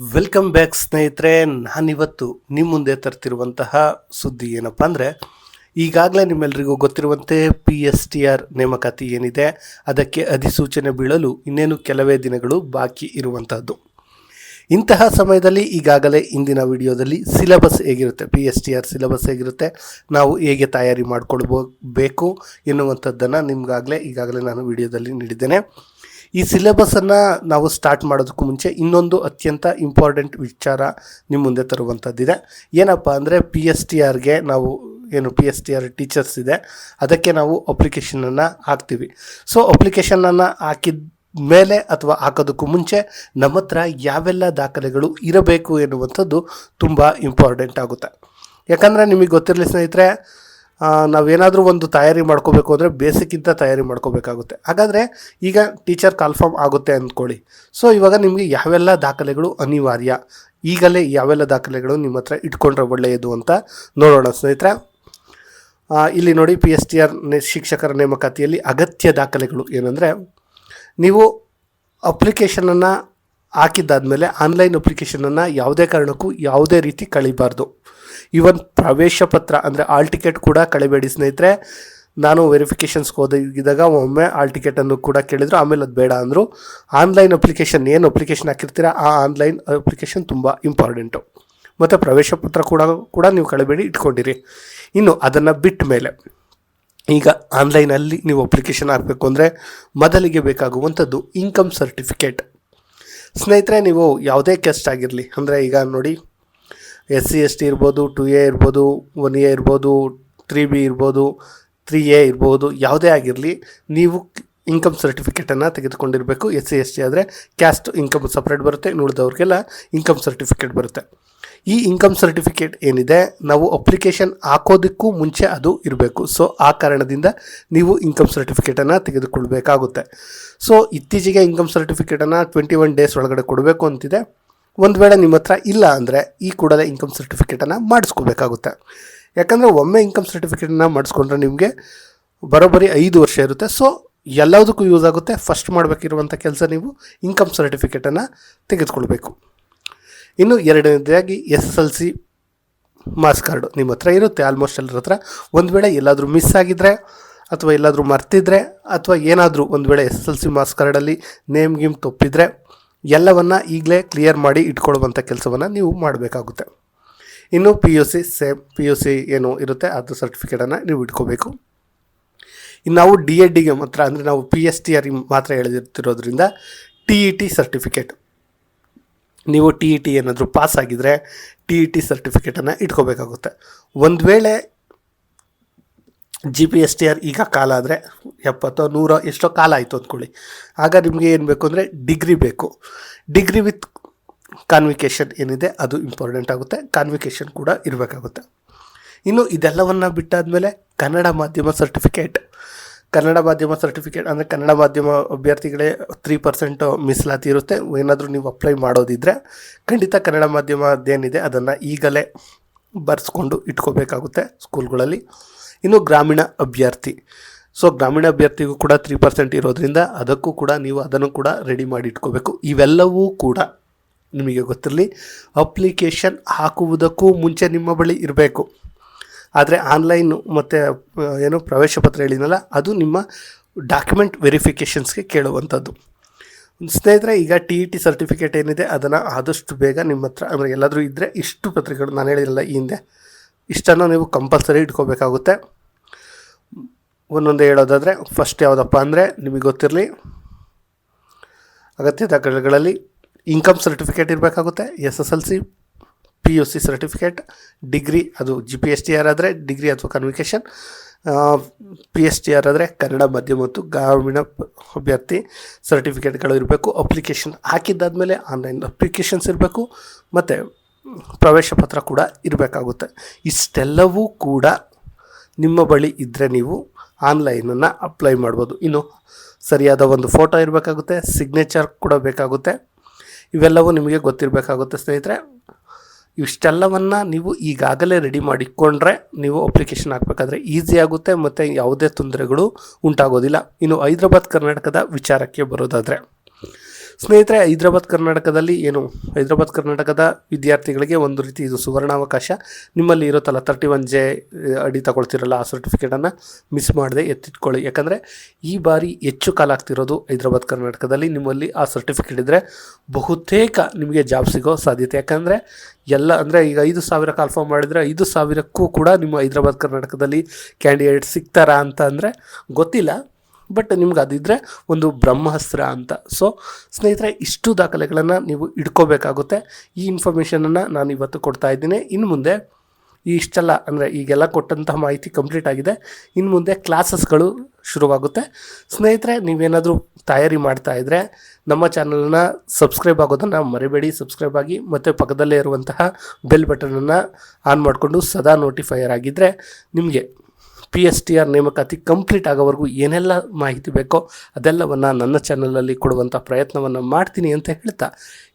Welcome back ಸ್ನೇಹಿತರೆ. ನಾನಿವತ್ತು ನಿಮ್ಮ ಮುಂದೆ ತರ್ತಿರುವಂತಹ ಸುದ್ದಿ ಏನಪ್ಪ ಅಂದರೆ, ಈಗಾಗಲೇ ನಿಮ್ಮೆಲ್ಲರಿಗೂ ಗೊತ್ತಿರುವಂತೆ ಪಿ ಎಸ್ ಟಿ ಆರ್ ನೇಮಕಾತಿ ಏನಿದೆ, ಅದಕ್ಕೆ ಅಧಿಸೂಚನೆ ಬೀಳಲು ಇನ್ನೇನು ಕೆಲವೇ ದಿನಗಳು ಬಾಕಿ ಇರುವಂತಹದ್ದು. ಇಂತಹ ಸಮಯದಲ್ಲಿ ಈಗಾಗಲೇ ಇಂದಿನ ವಿಡಿಯೋದಲ್ಲಿ ಸಿಲೆಬಸ್ ಹೇಗಿರುತ್ತೆ P S T R syllabus ಹೇಗಿರುತ್ತೆ, ನಾವು ಹೇಗೆ ತಯಾರಿ ಮಾಡಿಕೊಳ್ಬೋ ಬೇಕು ಎನ್ನುವಂಥದ್ದನ್ನು ನಿಮಗಾಗಲೇ ಈಗಾಗಲೇ ನಾನು ವಿಡಿಯೋದಲ್ಲಿ ನೀಡಿದ್ದೇನೆ. ಈ ಸಿಲೆಬಸನ್ನು ನಾವು ಸ್ಟಾರ್ಟ್ ಮಾಡೋದಕ್ಕೂ ಮುಂಚೆ ಇನ್ನೊಂದು ಅತ್ಯಂತ ಇಂಪಾರ್ಟೆಂಟ್ ವಿಚಾರ ನಿಮ್ಮ ಮುಂದೆ ತರುವಂಥದ್ದಿದೆ. ಏನಪ್ಪ ಅಂದರೆ ಪಿ ಎಸ್ ಟಿ ಆರ್ಗೆ ನಾವು ಏನು P S T R teachers ಇದೆ, ಅದಕ್ಕೆ ನಾವು ಅಪ್ಲಿಕೇಶನನ್ನು ಹಾಕ್ತೀವಿ. ಸೊ ಅಪ್ಲಿಕೇಶನನ್ನು ಹಾಕಿದ ಮೇಲೆ ಅಥವಾ ಹಾಕೋದಕ್ಕೂ ಮುಂಚೆ ನಮ್ಮ ಹತ್ರ ಯಾವೆಲ್ಲ ದಾಖಲೆಗಳು ಇರಬೇಕು ಎನ್ನುವಂಥದ್ದು ತುಂಬ ಇಂಪಾರ್ಟೆಂಟ್ ಆಗುತ್ತೆ. ಯಾಕಂದರೆ ನಿಮಗೆ ಗೊತ್ತಿರಲಿ ಸ್ನೇಹಿತರೆ ನಾವೇನಾದರೂ ಒಂದು ತಯಾರಿ ಮಾಡ್ಕೋಬೇಕು ಅಂದರೆ ಬೇಸಿಕ್ಕಿಂತ ತಯಾರಿ ಮಾಡ್ಕೋಬೇಕಾಗುತ್ತೆ. ಹಾಗಾದರೆ ಈಗ ಟೀಚರ್ ಕನ್ಫರ್ಮ್ ಆಗುತ್ತೆ ಅಂದ್ಕೊಳ್ಳಿ. ಸೊ ಇವಾಗ ನಿಮಗೆ ಯಾವೆಲ್ಲ ದಾಖಲೆಗಳು ಅನಿವಾರ್ಯ? ಈಗಲೇ ಯಾವೆಲ್ಲ ದಾಖಲೆಗಳು ನಿಮ್ಮ ಹತ್ರ ಇಟ್ಕೊಂಡ್ರೆ ಒಳ್ಳೆಯದು ಅಂತ ನೋಡೋಣ ಸ್ನೇಹಿತರೆ. ಇಲ್ಲಿ ನೋಡಿ ಪಿ ಎಸ್ ಟಿ ಆರ್ ಶಿಕ್ಷಕರ ನೇಮಕಾತಿಯಲ್ಲಿ ಅಗತ್ಯ ದಾಖಲೆಗಳು ಏನಂದರೆ, ನೀವು ಅಪ್ಲಿಕೇಶನನ್ನು ಹಾಕಿದ್ದಾದಮೇಲೆ ಆನ್ಲೈನ್ ಅಪ್ಲಿಕೇಶನನ್ನು ಯಾವುದೇ ಕಾರಣಕ್ಕೂ ಯಾವುದೇ ರೀತಿ ಕಳಿಬಾರ್ದು. ಈವನ್ ಪ್ರವೇಶ ಪತ್ರ, ಅಂದರೆ ಆಲ್ ಟಿಕೆಟ್ ಕೂಡ ಕಳಿಬೇಡಿ ಸ್ನೇಹಿತರೆ. ನಾನು ವೆರಿಫಿಕೇಷನ್ಸ್ಗೆ ಹೋದಾಗ ಒಮ್ಮೆ ಆಲ್ ಟಿಕೆಟನ್ನು ಕೂಡ ಕೇಳಿದರು. ಆಮೇಲೆ ಅದು ಬೇಡ ಅಂದರು. ಆನ್ಲೈನ್ ಅಪ್ಲಿಕೇಶನ್, ಏನು ಅಪ್ಲಿಕೇಶನ್ ಹಾಕಿರ್ತೀರ, ಆ ಆನ್ಲೈನ್ ಅಪ್ಲಿಕೇಶನ್ ತುಂಬ ಇಂಪಾರ್ಟೆಂಟು ಮತ್ತು ಪ್ರವೇಶ ಪತ್ರ ಕೂಡ ಕೂಡ ನೀವು ಕಳಿಬೇಡಿ, ಇಟ್ಕೊಂಡಿರಿ. ಇನ್ನು ಅದನ್ನು ಬಿಟ್ಟ ಮೇಲೆ, ಈಗ ಆನ್ಲೈನಲ್ಲಿ ನೀವು ಅಪ್ಲಿಕೇಶನ್ ಹಾಕಬೇಕು ಅಂದರೆ ಮೊದಲಿಗೆ ಬೇಕಾಗುವಂಥದ್ದು ಇನ್ಕಮ್ ಸರ್ಟಿಫಿಕೇಟ್. ಸ್ನೇಹಿತರೆ, ನೀವು ಯಾವುದೇ ಕೆಸ್ಟ್ ಆಗಿರಲಿ, ಅಂದರೆ ಈಗ ನೋಡಿ ಎಸ್ ಸಿ, ಎಸ್ ಟಿ ಇರ್ಬೋದು, ಟು ಎ ಇರ್ಬೋದು, ಒನ್ ಎ ಇರ್ಬೋದು, ತ್ರೀ ಬಿ ಇರ್ಬೋದು, ತ್ರೀ ಎ ಇರ್ಬೋದು, ಯಾವುದೇ ಆಗಿರಲಿ ನೀವು ಇನ್ಕಮ್ ಸರ್ಟಿಫಿಕೇಟನ್ನು ತೆಗೆದುಕೊಂಡಿರಬೇಕು, ಎಸ್ ಸಿ, ಎಸ್ ಟಿ ಆದರೆ ಕ್ಯಾಸ್ಟ್ ಇನ್ಕಮ್ ಸಪ್ರೇಟ್ ಬರುತ್ತೆ, ನೋಡಿದವ್ರಿಗೆಲ್ಲ ಇನ್ಕಮ್ ಸರ್ಟಿಫಿಕೇಟ್ ಬರುತ್ತೆ. ಈ ಇನ್ಕಮ್ ಸರ್ಟಿಫಿಕೇಟ್ ಏನಿದೆ, ನಾವು ಅಪ್ಲಿಕೇಶನ್ ಹಾಕೋದಕ್ಕೂ ಮುಂಚೆ ಅದು ಇರಬೇಕು. ಸೊ ಆ ಕಾರಣದಿಂದ ನೀವು ಇನ್ಕಮ್ ಸರ್ಟಿಫಿಕೇಟನ್ನು ತೆಗೆದುಕೊಳ್ಬೇಕಾಗುತ್ತೆ. ಸೊ ಇತ್ತೀಚೆಗೆ ಇನ್ಕಮ್ ಸರ್ಟಿಫಿಕೇಟನ್ನು ಟ್ವೆಂಟಿ ಒನ್ ಡೇಸ್ ಒಳಗಡೆ ಕೊಡಬೇಕು ಅಂತಿದೆ. ಒಂದು ವೇಳೆ ನಿಮ್ಮ ಹತ್ರ ಇಲ್ಲ ಅಂದರೆ ಈ ಕೂಡಲೇ ಇನ್ಕಮ್ ಸರ್ಟಿಫಿಕೇಟನ್ನು ಮಾಡಿಸ್ಕೋಬೇಕಾಗುತ್ತೆ. ಯಾಕಂದರೆ ಒಮ್ಮೆ ಇನ್ಕಮ್ ಸರ್ಟಿಫಿಕೇಟನ್ನು ಮಾಡಿಸ್ಕೊಂಡ್ರೆ ನಿಮಗೆ ಬರೋಬ್ಬರಿ ಐದು ವರ್ಷ ಇರುತ್ತೆ. ಸೊ ಎಲ್ಲದಕ್ಕೂ ಯೂಸ್ ಆಗುತ್ತೆ. ಫಸ್ಟ್ ಮಾಡಬೇಕಿರುವಂಥ ಕೆಲಸ ನೀವು ಇನ್ಕಮ್ ಸರ್ಟಿಫಿಕೇಟನ್ನು ತೆಗೆದುಕೊಳ್ಬೇಕು. ಇನ್ನು ಎರಡನೇದಾಗಿ S S L C marks card ನಿಮ್ಮ ಹತ್ರ ಇರುತ್ತೆ. ಆಲ್ಮೋಸ್ಟ್ ಎಲ್ಲರ ಹತ್ರ. ಒಂದು ವೇಳೆ ಎಲ್ಲಾದರೂ ಮಿಸ್ ಆಗಿದ್ದರೆ ಅಥವಾ ಎಲ್ಲಾದರೂ ಮರ್ತಿದ್ರೆ ಅಥವಾ ಏನಾದರೂ ಒಂದು ವೇಳೆ S S L C marks ಕಾರ್ಡಲ್ಲಿ ನೇಮ್ ಗೀಮ್ ತಪ್ಪಿದರೆ ಎಲ್ಲವನ್ನು ಈಗಲೇ ಕ್ಲಿಯರ್ ಮಾಡಿ ಇಟ್ಕೊಳ್ಳುವಂಥ ಕೆಲಸವನ್ನು ನೀವು ಮಾಡಬೇಕಾಗುತ್ತೆ. ಇನ್ನು P U C same P U C ಏನು ಇರುತ್ತೆ, ಅದು ಸರ್ಟಿಫಿಕೇಟನ್ನು ನೀವು ಇಟ್ಕೋಬೇಕು. ಇನ್ನು ನಾವು ಡಿ ಎಡ್ ಡಿಗೆ ಮಾತ್ರ, ಅಂದರೆ ನಾವು ಪಿ ಎಸ್ ಟಿ ಆರ್ ಮಾತ್ರ ಹೇಳಿರ್ತಿರೋದ್ರಿಂದ ಟಿ ಇ ಟಿ ಸರ್ಟಿಫಿಕೇಟ್ ನೀವು ಟಿ ಇ ಟಿ ಏನಾದರೂ ಪಾಸ್ ಆಗಿದ್ದರೆ ಟಿ ಇ ಟಿ ಸರ್ಟಿಫಿಕೇಟನ್ನು ಇಟ್ಕೋಬೇಕಾಗುತ್ತೆ. ಒಂದು ವೇಳೆ G P S T R ಈಗ ಕಾಲ ಆದರೆ ಎಪ್ಪತ್ತೋ ನೂರೋ ಎಷ್ಟೋ ಕಾಲ ಆಯಿತು ಅಂದ್ಕೊಳ್ಳಿ. ಆಗ ನಿಮಗೆ ಏನು ಬೇಕು ಅಂದರೆ ಡಿಗ್ರಿ ಬೇಕು. ಡಿಗ್ರಿ ವಿತ್ ಕಾನ್ವಿಕೇಷನ್ ಏನಿದೆ ಅದು ಇಂಪಾರ್ಟೆಂಟ್ ಆಗುತ್ತೆ. ಕಾನ್ವಿಕೇಷನ್ ಕೂಡ ಇರಬೇಕಾಗುತ್ತೆ. ಇನ್ನು ಇದೆಲ್ಲವನ್ನು ಬಿಟ್ಟಾದಮೇಲೆ ಕನ್ನಡ ಮಾಧ್ಯಮ ಸರ್ಟಿಫಿಕೇಟ್ ಕನ್ನಡ ಮಾಧ್ಯಮ ಸರ್ಟಿಫಿಕೇಟ್ ಅಂದರೆ ಕನ್ನಡ ಮಾಧ್ಯಮ ಅಭ್ಯರ್ಥಿಗಳೇ ತ್ರೀ ಪರ್ಸೆಂಟು ಮೀಸಲಾತಿ ಇರುತ್ತೆ. ಏನಾದರೂ ನೀವು ಅಪ್ಲೈ ಮಾಡೋದಿದ್ದರೆ ಖಂಡಿತ ಕನ್ನಡ ಮಾಧ್ಯಮ ಅದೇನಿದೆ ಅದನ್ನು ಈಗಲೇ ಬರೆಸ್ಕೊಂಡು ಇಟ್ಕೋಬೇಕಾಗುತ್ತೆ ಸ್ಕೂಲ್ಗಳಲ್ಲಿ. ಇನ್ನು ಗ್ರಾಮೀಣ ಅಭ್ಯರ್ಥಿ. ಸೊ ಗ್ರಾಮೀಣ ಅಭ್ಯರ್ಥಿಗೂ ಕೂಡ ತ್ರೀ ಪರ್ಸೆಂಟ್ ಇರೋದ್ರಿಂದ ಅದಕ್ಕೂ ಕೂಡ ನೀವು ಅದನ್ನು ಕೂಡ ರೆಡಿ ಮಾಡಿ ಇಟ್ಕೋಬೇಕು. ಇವೆಲ್ಲವೂ ಕೂಡ ನಿಮಗೆ ಗೊತ್ತಿರಲಿ ಅಪ್ಲಿಕೇಶನ್ ಹಾಕುವುದಕ್ಕೂ ಮುಂಚೆ ನಿಮ್ಮ ಬಳಿ ಇರಬೇಕು. ಆದರೆ ಆನ್ಲೈನು ಮತ್ತು ಏನು ಪ್ರವೇಶ ಪತ್ರ ಹೇಳಿದ್ನಲ್ಲ, ಅದು ನಿಮ್ಮ ಡಾಕ್ಯುಮೆಂಟ್ ವೆರಿಫಿಕೇಷನ್ಸ್ಗೆ ಕೇಳುವಂಥದ್ದು. ಸ್ನೇಹಿತರೆ, ಈಗ ಟಿ ಇ ಟಿ ಸರ್ಟಿಫಿಕೇಟ್ ಏನಿದೆ, ಅದನ್ನು ಆದಷ್ಟು ಬೇಗ ನಿಮ್ಮ ಹತ್ರ, ಅಂದರೆ ಎಲ್ಲಾದರೂ ಇದ್ದರೆ ಇಷ್ಟು ಪತ್ರಿಕೆಗಳು, ನಾನು ಹೇಳಿರಲ್ಲ ಈ ಹಿಂದೆ, ಇಷ್ಟನ್ನು ನೀವು ಕಂಪಲ್ಸರಿ ಇಟ್ಕೋಬೇಕಾಗುತ್ತೆ. ಒಂದೊಂದೇ ಹೇಳೋದಾದರೆ ಫಸ್ಟ್ ಯಾವುದಪ್ಪ ಅಂದರೆ, ನಿಮಗೆ ಗೊತ್ತಿರಲಿ, ಅಗತ್ಯ ದಾಖಲೆಗಳಲ್ಲಿ ಇನ್ಕಮ್ ಸರ್ಟಿಫಿಕೇಟ್ ಇರಬೇಕಾಗುತ್ತೆ S S L C P U C certificate degree ಅದು G P S T R ಆದರೆ ಡಿಗ್ರಿ ಅಥವಾ convocation P S T R ಆದರೆ ಕನ್ನಡ ಮಾಧ್ಯಮ ಮತ್ತು ಗ್ರಾಮೀಣ ಅಭ್ಯರ್ಥಿ ಸರ್ಟಿಫಿಕೇಟ್ಗಳು ಇರಬೇಕು ಅಪ್ಲಿಕೇಶನ್ ಹಾಕಿದ್ದಾದಮೇಲೆ ಆನ್ಲೈನ್ ಅಪ್ಲಿಕೇಶನ್ಸ್ ಇರಬೇಕು, ಮತ್ತು ಪ್ರವೇಶ ಪತ್ರ ಕೂಡ ಇರಬೇಕಾಗುತ್ತೆ. ಇಷ್ಟೆಲ್ಲವೂ ಕೂಡ ನಿಮ್ಮ ಬಳಿ ಇದ್ದರೆ ನೀವು ಆನ್ಲೈನನ್ನು ಅಪ್ಲೈ ಮಾಡ್ಬೋದು. ಇನ್ನು ಸರಿಯಾದ ಒಂದು ಫೋಟೋ ಇರಬೇಕಾಗುತ್ತೆ ಸಿಗ್ನೇಚರ್ ಕೂಡ ಬೇಕಾಗುತ್ತೆ. ಇವೆಲ್ಲವೂ ನಿಮಗೆ ಗೊತ್ತಿರಬೇಕಾಗುತ್ತೆ ಸ್ನೇಹಿತರೆ. ಇಷ್ಟೆಲ್ಲವನ್ನು ನೀವು ಈಗಾಗಲೇ ರೆಡಿ ಮಾಡಿಕೊಂಡ್ರೆ ನೀವು ಅಪ್ಲಿಕೇಶನ್ ಹಾಕಬೇಕಾದ್ರೆ ಈಸಿ ಆಗುತ್ತೆ ಮತ್ತು ಯಾವುದೇ ತೊಂದರೆಗಳು ಉಂಟಾಗೋದಿಲ್ಲ. ಇನ್ನು ಹೈದ್ರಾಬಾದ್ ಕರ್ನಾಟಕದ ವಿಚಾರಕ್ಕೆ ಬರೋದಾದರೆ ಸ್ನೇಹಿತರೆ, ಹೈದರಾಬಾದ್ ಕರ್ನಾಟಕದಲ್ಲಿ ಏನು ಹೈದರಾಬಾದ್ ಕರ್ನಾಟಕದ ವಿದ್ಯಾರ್ಥಿಗಳಿಗೆ ಒಂದು ರೀತಿ ಇದು ಸುವರ್ಣಾವಕಾಶ. ನಿಮ್ಮಲ್ಲಿ ಇರುತ್ತಲ್ಲ ತರ್ಟಿ ಒನ್ ಜೆ ಅಡಿ ತಗೊಳ್ತಿರಲ್ಲ, ಆ ಸರ್ಟಿಫಿಕೇಟನ್ನು ಮಿಸ್ ಮಾಡದೆ ಎತ್ತಿಟ್ಕೊಳ್ಳಿ. ಯಾಕಂದರೆ, ಈ ಬಾರಿ ಹೆಚ್ಚು ಕಾಲ ಆಗ್ತಿರೋದು ಹೈದರಾಬಾದ್ ಕರ್ನಾಟಕದಲ್ಲಿ. ನಿಮ್ಮಲ್ಲಿ ಆ ಸರ್ಟಿಫಿಕೇಟ್ ಇದ್ದರೆ ಬಹುತೇಕ ನಿಮಗೆ ಜಾಬ್ ಸಿಗೋ ಸಾಧ್ಯತೆ. ಯಾಕಂದರೆ, ಎಲ್ಲ ಅಂದರೆ ಈಗ ಐದು ಸಾವಿರ ಕಾಲ್ಫಾರ್ಮ್ ಮಾಡಿದರೆ ಐದು ಸಾವಿರಕ್ಕೂ ಕೂಡ ನಿಮ್ಮ ಹೈದರಾಬಾದ್ ಕರ್ನಾಟಕದಲ್ಲಿ ಕ್ಯಾಂಡಿಡೇಟ್ ಸಿಗ್ತಾರಾ ಅಂತ ಅಂದರೆ ಗೊತ್ತಿಲ್ಲ. ಬಟ್ ನಿಮ್ಗೆ ಅದಿದ್ದರೆ ಒಂದು ಬ್ರಹ್ಮಾಸ್ತ್ರ ಅಂತ. ಸೊ ಸ್ನೇಹಿತರೆ, ಇಷ್ಟು ದಾಖಲೆಗಳನ್ನು ನೀವು ಇಟ್ಕೋಬೇಕಾಗುತ್ತೆ ಈ ಇನ್ಫಾರ್ಮೇಷನನ್ನು ನಾನು ಇವತ್ತು ಕೊಡ್ತಾ ಇದ್ದೀನಿ. ಇನ್ನು ಮುಂದೆ ಇಷ್ಟೆಲ್ಲ ಅಂದರೆ ಈಗೆಲ್ಲ ಕೊಟ್ಟಂತಹ ಮಾಹಿತಿ ಕಂಪ್ಲೀಟ್ ಆಗಿದೆ. ಇನ್ನು ಮುಂದೆ ಕ್ಲಾಸಸ್ಗಳು ಶುರುವಾಗುತ್ತೆ. ಸ್ನೇಹಿತರೆ, ನೀವೇನಾದರೂ ತಯಾರಿ ಮಾಡ್ತಾ ಇದ್ದರೆ ನಮ್ಮ ಚಾನಲನ್ನ ಸಬ್ಸ್ಕ್ರೈಬ್ ಆಗೋದನ್ನು ಮರಿಬೇಡಿ. ಸಬ್ಸ್ಕ್ರೈಬ್ ಆಗಿ ಮತ್ತು ಪಕ್ಕದಲ್ಲೇ ಇರುವಂತಹ ಬೆಲ್ ಬಟನನ್ನು ಆನ್ ಮಾಡಿಕೊಂಡು ಸದಾ ನೋಟಿಫೈಯರ್ ಆಗಿದ್ದರೆ ನಿಮಗೆ ಪಿ ಎಸ್ ಟಿ ಆರ್ ನೇಮಕಾತಿ ಕಂಪ್ಲೀಟ್ ಆಗೋವರೆಗೂ ಏನೆಲ್ಲ ಮಾಹಿತಿ ಬೇಕೋ ಅದೆಲ್ಲವನ್ನು ನನ್ನ ಚಾನಲಲ್ಲಿ ಕೊಡುವಂಥ ಪ್ರಯತ್ನವನ್ನು ಮಾಡ್ತೀನಿ ಅಂತ ಹೇಳ್ತಾ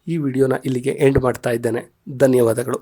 ಈ ವಿಡಿಯೋನ ಇಲ್ಲಿಗೆ ಎಂಡ್ ಮಾಡ್ತಾ ಇದ್ದೇನೆ. ಧನ್ಯವಾದಗಳು.